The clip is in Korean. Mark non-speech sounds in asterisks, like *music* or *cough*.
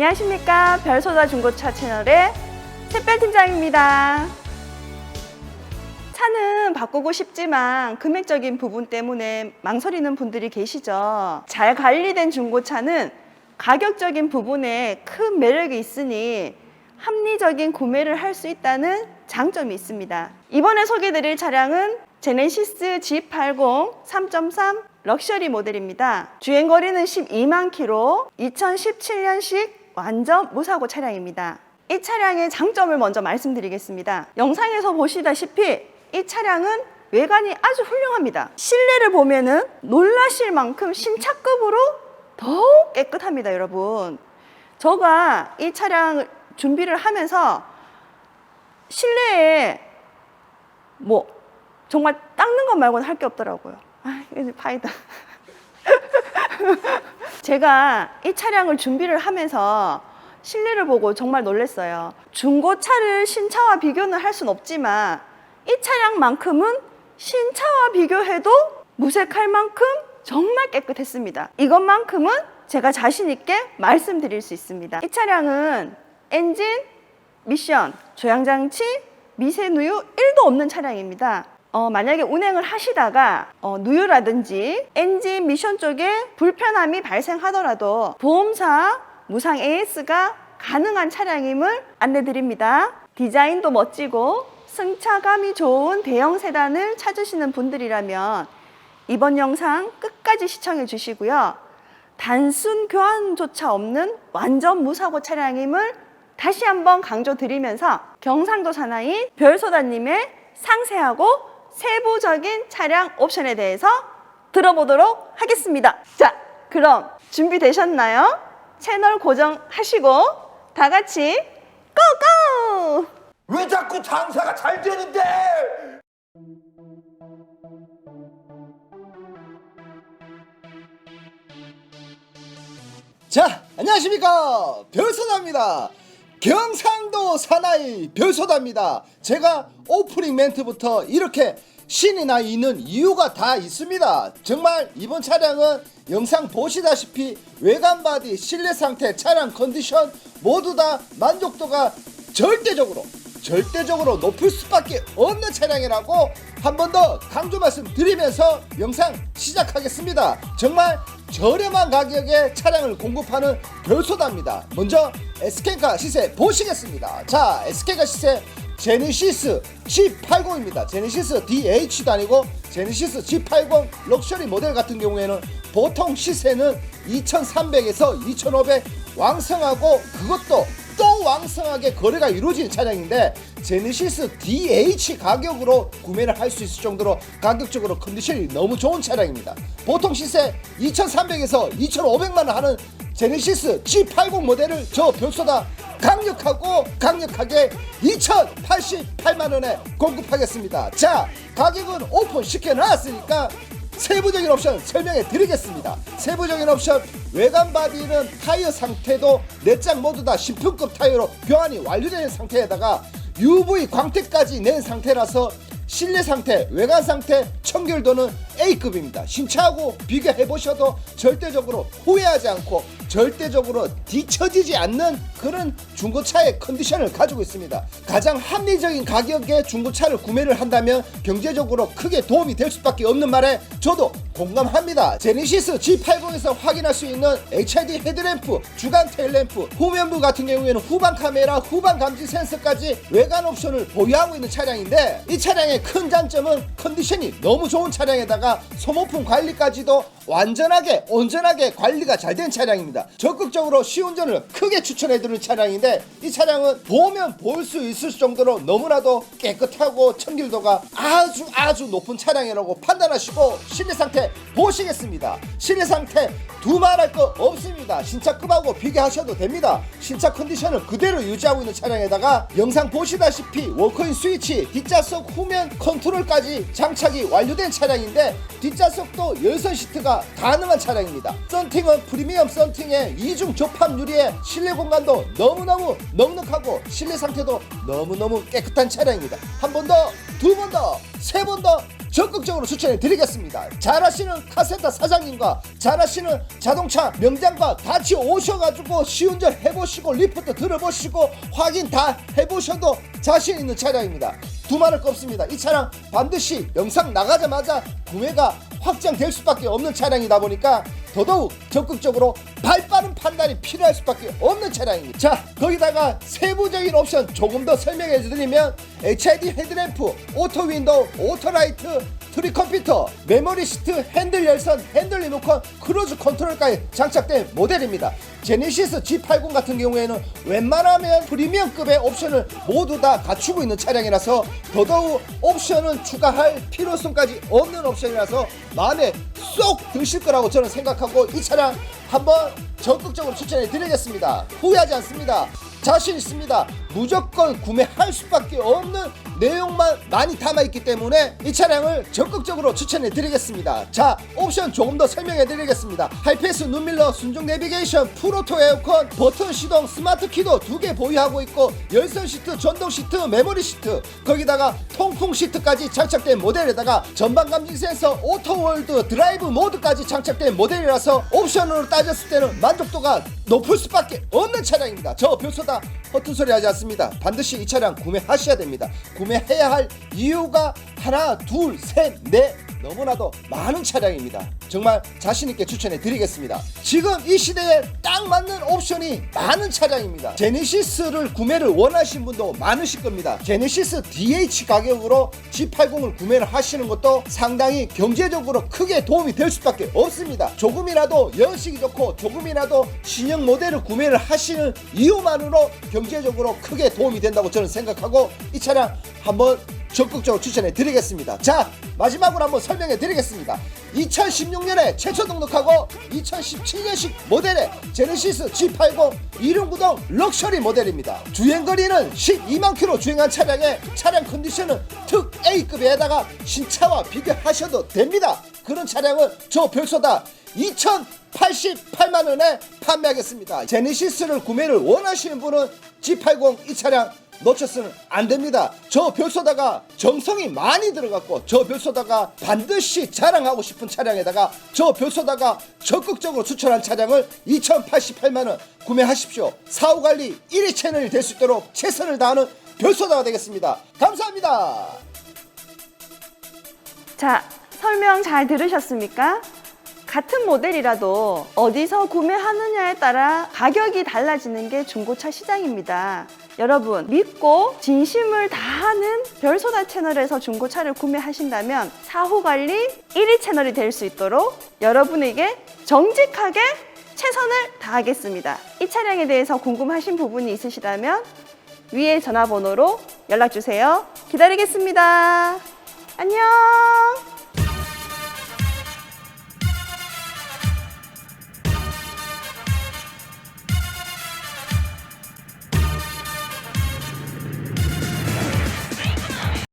안녕하십니까 별소다 중고차 채널의 샛별 팀장입니다. 차는 바꾸고 싶지만 금액적인 부분 때문에 망설이는 분들이 계시죠. 잘 관리된 중고차는 가격적인 부분에 큰 매력이 있으니 합리적인 구매를 할 수 있다는 장점이 있습니다. 이번에 소개드릴 차량은 제네시스 G80 3.3 럭셔리 모델입니다. 주행 거리는 12만 킬로, 2017년식 완전 무사고 차량입니다. 이 차량의 장점을 먼저 말씀드리겠습니다. 영상에서 보시다시피 이 차량은 외관이 아주 훌륭합니다. 실내를 보면은 놀라실 만큼 신차급으로 더욱 깨끗합니다, 여러분. 저가 이 차량을 준비를 하면서 실내에 뭐 정말 닦는 것 말고는 할 게 없더라고요. 아, 이제 파이다. *laughs* 제가 이 차량을 준비를 하면서 실내를 보고 정말 놀랐어요. 중고차를 신차와 비교는 할 순 없지만 이 차량만큼은 신차와 비교해도 무색할 만큼 정말 깨끗했습니다. 이것만큼은 제가 자신 있게 말씀드릴 수 있습니다. 이 차량은 엔진, 미션, 조향장치, 미세누유 1도 없는 차량입니다. 어, 만약에 운행을 하시다가 어, 누유라든지 엔진 미션 쪽에 불편함이 발생하더라도 보험사 무상 AS가 가능한 차량임을 안내드립니다. 디자인도 멋지고 승차감이 좋은 대형 세단을 찾으시는 분들이라면 이번 영상 끝까지 시청해 주시고요. 단순 교환조차 없는 완전 무사고 차량임을 다시 한번 강조드리면서 경상도 사나이 별소다님의 상세하고 세부적인 차량 옵션에 대해서 들어보도록 하겠습니다. 자, 그럼 준비되셨나요? 채널 고정하시고 다 같이 고고! 왜 자꾸 장사가 잘 되는데? 자, 안녕하십니까. 별소다입니다. 경상도 사나이 별소다입니다. 제가 오프닝 멘트부터 이렇게 신이 나 있는 이유가 다 있습니다. 정말 이번 차량은 영상 보시다시피 외관 바디, 실내 상태, 차량 컨디션 모두 다 만족도가 절대적으로 절대적으로 높을 수밖에 없는 차량이라고 한 번 더 강조 말씀 드리면서 영상 시작하겠습니다. 정말 저렴한 가격에 차량을 공급하는 별소다입니다. 먼저 에스케카 시세 보시겠습니다. 자, 에스케카 시세 제네시스 G80입니다. 제네시스 DH도 아니고 제네시스 G80 럭셔리 모델 같은 경우에는 보통 시세는 2,300에서 2,500 왕성하고 그것도 또 왕성하게 거래가 이루어지는 차량인데 제네시스 DH 가격으로 구매를 할 수 있을 정도로 가격적으로 컨디션이 너무 좋은 차량입니다. 보통 시세 2,300에서 2,500만 원 하는 제네시스 G80 모델을 저 별소다 강력하고 강력하게 2,088만 원에 공급하겠습니다. 자, 가격은 오픈 시켜 놨으니까 세부적인 옵션 설명해 드리겠습니다. 세부적인 옵션 외관 바디는 타이어 상태도 네장 모두 다 신품급 타이어로 교환이 완료된 상태에다가 UV 광택까지 낸 상태라서 실내 상태, 외관 상태, 청결도는 A급입니다. 신차하고 비교해 보셔도 절대적으로 후회하지 않고 절대적으로 뒤처지지 않는 그런 중고차의 컨디션을 가지고 있습니다. 가장 합리적인 가격에 중고차를 구매를 한다면 경제적으로 크게 도움이 될 수밖에 없는 말에 저도 공감합니다. 제네시스 G80에서 확인할 수 있는 HID 헤드램프, 주간 테일램프, 후면부 같은 경우에는 후방 카메라, 후방 감지 센서까지 외관 옵션을 보유하고 있는 차량인데 이 차량의 큰 장점은 컨디션이 너무 좋은 차량에다가 소모품 관리까지도 완전하게 온전하게 관리가 잘 된 차량입 니다. 적극적으로 시운전을 크게 추천해드리는 차량인데 이 차량은 보면 볼 수 있을 정도로 너무나도 깨끗하고 청결도가 아주 아주 높은 차량이라고 판단하시고 실내 상태 보시겠습니다. 실내 상태 두말할 거 없습니다. 신차급하고 비교하셔도 됩니다. 신차 컨디션을 그대로 유지하고 있는 차량에다가 영상 보시다시피 워커인 스위치, 뒷좌석 후면 컨트롤까지 장착이 완료된 차량인데 뒷좌석도 열선 시트가 가능한 차량입니다. 썬팅은 프리미엄 썬팅 에 이중 접합 유리에 실내 공간도 너무너무 넉넉하고 실내 상태도 너무너무 깨끗한 차량입니다. 한 번 더, 두 번 더, 세 번 더 적극적으로 추천해 드리겠습니다. 잘하시는 카센터 사장님과 잘하시는 자동차 명장과 같이 오셔가지고 시운전 해보시고 리프트 들어보시고 확인 다 해보셔도 자신 있는 차량입니다. 두말할 거 없습니다. 이 차량 반드시 영상 나가자마자 구매가 확정될 수밖에 없는 차량이다 보니까 더더욱 적극적으로 발빠른 판단이 필요할 수밖에 없는 차량입니다. 자, 거기다가 세부적인 옵션 조금 더 설명해 드리면 HID 헤드램프, 오토 윈도우, 오토 라이트, 트리 컴퓨터, 메모리 시트, 핸들 열선, 핸들 리모컨, 크루즈 컨트롤까지 장착된 모델입니다. 제네시스 G80 같은 경우에는 웬만하면 프리미엄급의 옵션을 모두 다 갖추고 있는 차량이라서 더더욱 옵션은 추가할 필요성까지 없는 옵션이라서 마음에 쏙 드실 거라고 저는 생각하고 이 차량 한번 적극적으로 추천해 드리겠습니다. 후회하지 않습니다. 자신 있습니다. 무조건 구매할 수밖에 없는 내용만 많이 담아 있기 때문에 이 차량을 적극적으로 추천해 드리겠습니다. 자, 옵션 조금 더 설명해 드리겠습니다. 하이패스 눈밀러, 순정 내비게이션, 풀오토 에어컨, 버튼 시동, 스마트 키도 두 개 보유하고 있고 열선 시트, 전동 시트, 메모리 시트, 거기다가 통풍 시트까지 장착된 모델에다가 전방 감지 센서, 오토월드, 드라이브 모드까지 장착된 모델이라서 옵션으로 따졌을 때는 만족도가 높을 수밖에 없는 차량입니다. 저 별소다 허튼 소리 하지 않습니다. 반드시 이 차량 구매하셔야 됩니다. 구매해야 할 이유가 하나, 둘, 셋, 넷 너무나도 많은 차량입니다. 정말 자신있게 추천해 드리겠습니다. 지금 이 시대에 딱 맞는 옵션이 많은 차량입니다. 제네시스를 구매를 원하시는 분도 많으실 겁니다. 제네시스 DH 가격으로 G80을 구매를 하시는 것도 상당히 경제적으로 크게 도움이 될 수밖에 없습니다. 조금이라도 연식이 좋고 조금이라도 신형 모델을 구매를 하시는 이유만으로 경제적으로 크게 도움이 된다고 저는 생각하고 이 차량 한번 적극적으로 추천해 드리겠습니다. 자, 마지막으로 한번 설명해 드리겠습니다. 2016년에 최초 등록하고 2017년식 모델의 제네시스 G80 2륜구동 럭셔리 모델입니다. 주행거리는 12만 킬로 주행한 차량에 차량 컨디션은 특 A급에다가 신차와 비교하셔도 됩니다. 그런 차량을 저 별소다 2,088만 원에 판매하겠습니다. 제네시스를 구매를 원하시는 분은 G80 이 차량 놓쳤으면 안 됩니다. 저 별소다가 정성이 많이 들어갔고 저 별소다가 반드시 자랑하고 싶은 차량에다가 저 별소다가 적극적으로 추천한 차량을 2,088만 원 구매하십시오. 사후 관리 1위 채널이 될 수 있도록 최선을 다하는 별소다가 되겠습니다. 감사합니다. 자, 설명 잘 들으셨습니까? 같은 모델이라도 어디서 구매하느냐에 따라 가격이 달라지는 게 중고차 시장입니다. 여러분, 믿고 진심을 다하는 별소다 채널에서 중고차를 구매하신다면 사후 관리 1위 채널이 될 수 있도록 여러분에게 정직하게 최선을 다하겠습니다. 이 차량에 대해서 궁금하신 부분이 있으시다면 위에 전화번호로 연락 주세요. 기다리겠습니다. 안녕!